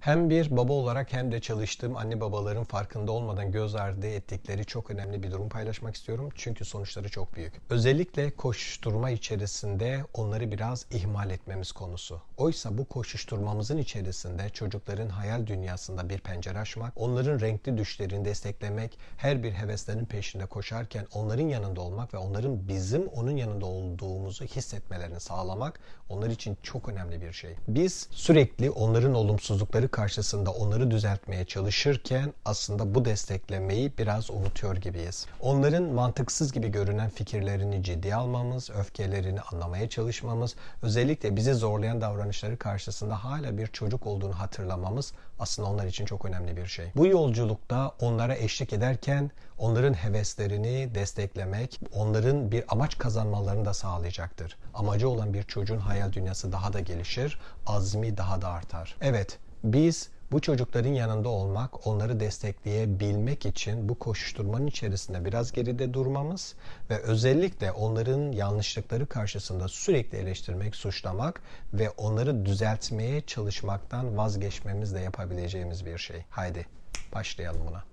Hem bir baba olarak hem de çalıştığım anne babaların farkında olmadan göz ardı ettikleri çok önemli bir durum paylaşmak istiyorum. Çünkü sonuçları çok büyük. Özellikle koşuşturma içerisinde onları biraz ihmal etmemiz konusu. Oysa bu koşuşturmamızın içerisinde çocukların hayal dünyasında bir pencere açmak, onların renkli düşlerini desteklemek, her bir heveslerin peşinde koşarken onların yanında olmak ve onların bizim onun yanında olduğumuzu hissetmelerini sağlamak onlar için çok önemli bir şey. Biz sürekli onların olumsuzlukları karşısında onları düzeltmeye çalışırken aslında bu desteklemeyi biraz unutuyor gibiyiz. Onların mantıksız gibi görünen fikirlerini ciddiye almamız, öfkelerini anlamaya çalışmamız, özellikle bizi zorlayan davranışları karşısında hala bir çocuk olduğunu hatırlamamız aslında onlar için çok önemli bir şey. Bu yolculukta onlara eşlik ederken onların heveslerini desteklemek, onların bir amaç kazanmalarını da sağlayacaktır. Amacı olan bir çocuğun hayal dünyası daha da gelişir, azmi daha da artar. Evet, biz bu çocukların yanında olmak, onları destekleyebilmek için bu koşuşturmanın içerisinde biraz geride durmamız ve özellikle onların yanlışlıkları karşısında sürekli eleştirmek, suçlamak ve onları düzeltmeye çalışmaktan vazgeçmemiz de yapabileceğimiz bir şey. Haydi başlayalım buna.